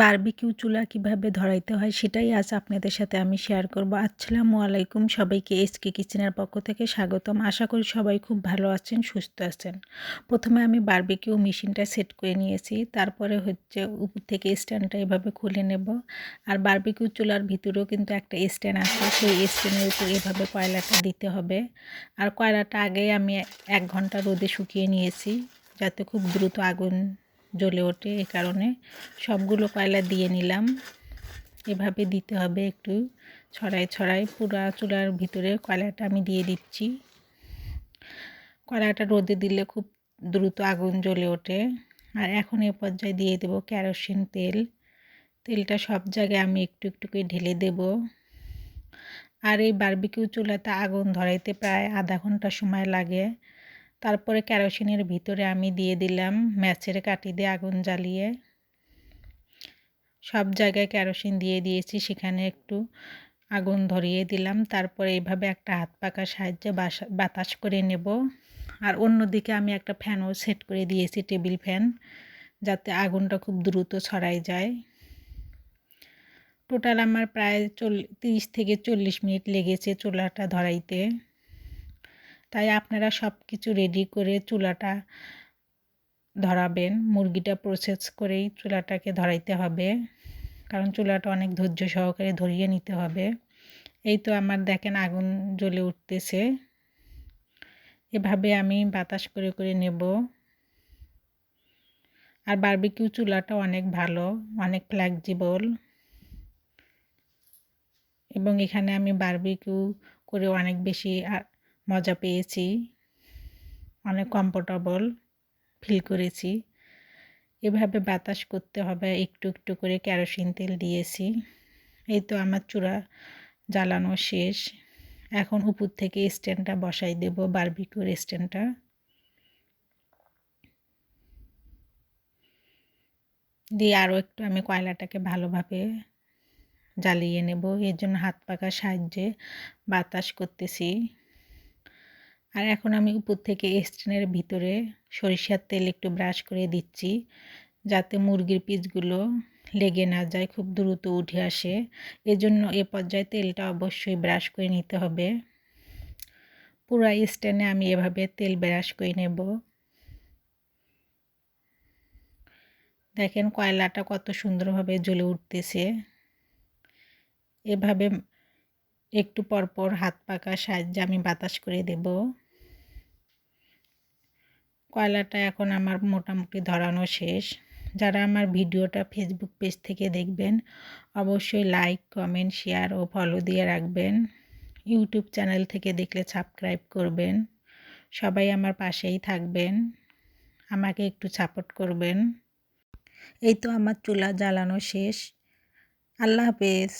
Barbecue চুলা কীভাবে ধরাইতে হয় সেটাই আজ আপনাদের সাথে আমি শেয়ার করব। আসসালামু আলাইকুম সবাইকে এসকে কিচেনের পক্ষ থেকে স্বাগতম। আশা করি সবাই খুব ভালো আছেন, সুস্থ আছেন। প্রথমে আমি বারবিকিউ মেশিনটা সেট করে নিয়েছি, তারপরে হচ্ছে উপর থেকে স্ট্যান্ডটা এভাবে খুলে নেব। আর বারবিকিউ চুলার ভিতরেও কিন্তু একটা স্ট্যান্ড আছে, সেই স্ট্যান্ডের উপর এভাবে কয়লাটা দিতে হবে। আর কয়লাটা আগেই আমি এক ঘণ্টা রোদে শুকিয়ে নিয়েছি, যাতে খুব দ্রুত আগুন জ্বলে ওঠে এ কারণে। সবগুলো কয়লা দিয়ে নিলাম। এভাবে দিতে হবে একটু ছড়াই ছড়াই পুরা চুলার ভিতরে কয়লাটা আমি দিয়ে দিচ্ছি। কয়লাটা রোদে দিলে খুব দ্রুত আগুন জ্বলে ওঠে। আর এখন এ পর্যায়ে দিয়ে দেব কেরোসিন তেল। তেলটা সব জায়গায় আমি একটু একটু করে ঢেলে দেব। আর এই বারবিকিউ চুলাতে আগুন ধরাইতে প্রায় আধা ঘণ্টা সময় লাগে। তারপরে কেরোসিনের ভিতরে আমি দিয়ে দিলাম ম্যাচের কাঠি দিয়ে আগুন জ্বালিয়ে। সব জায়গায় কেরোসিন দিয়ে দিয়েছি, সেখানে একটু আগুন ধরিয়ে দিলাম। তারপরে এইভাবে একটা হাত পাকার সাহায্যে বাতাস করে নেব। আর অন্যদিকে আমি একটা ফ্যানও সেট করে দিয়েছি, টেবিল ফ্যান, যাতে আগুনটা খুব দ্রুত ছড়াই যায়। টোটাল আমার প্রায় চল, তিরিশ থেকে চল্লিশ মিনিট লেগেছে চুলাটা ধরাইতে। তাই আপনারা সব কিছু রেডি করে চুলাটা ধরাবেন। মুরগিটা প্রসেস করেই চুলাটাকে ধরাইতে হবে। কারণ চুলাটা অনেক ধৈর্য সহকারে ধরিয়ে নিতে হবে। এই তো আমার দেখেন আগুন জ্বলে উঠতেছে। এভাবে আমি বাতাস করে করে নেব। আর বারবিকিউ চুলাটা অনেক ভালো, অনেক ফ্লেক্সিবল এবং এখানে আমি বারবিকিউ করে অনেক বেশি মজা পেয়েছি। অনেক কমফোর্টেবল ফিল করেছি। এভাবে বাতাস করতে হবে, একটু একটু করে কেরোসিন তেল দিয়েছি। এই তো আমার চূড়া জ্বালানো শেষ। এখন উপর থেকে স্ট্যান্ডটা বসাই দেব বারবিকুর স্ট্যান্ডটা দিয়ে আরও একটু আমি কয়লাটাকে ভালোভাবে জ্বালিয়ে নেব। এর জন্য হাত পাকার সাহায্যে বাতাস করতেছি। আর এখন আমি উপর থেকে স্টেনের ভিতরে সরিষার তেল একটু ব্রাশ করে দিচ্ছি, যাতে মুরগির পিসগুলো লেগে না যায়, খুব দ্রুত উঠে আসে। এজন্য এ পর্যায়ে তেলটা অবশ্যই ব্রাশ করে নিতে হবে। পুরো স্ট্যান্ডে আমি এভাবে তেল ব্রাশ করে নেব। দেখেন কয়লাটা কত সুন্দরভাবে জ্বলে উঠতেছে। এভাবে একটু পরপর হাত পাকা সাহায্যে আমি বাতাস করে দেব। কয়লাটা এখন আমার মোটামুটি ধরানো শেষ। যারা আমার ভিডিওটা ফেসবুক পেজ থেকে দেখবেন, অবশ্যই লাইক কমেন্ট শেয়ার ও ফলো দিয়ে রাখবেন। ইউটিউব চ্যানেল থেকে দেখলে সাবস্ক্রাইব করবেন। সবাই আমার পাশেই থাকবেন। আমাকে একটু সাপোর্ট করবেন। এই তো আমার চুলা জ্বালানো শেষ। আল্লাহ হাফেজ।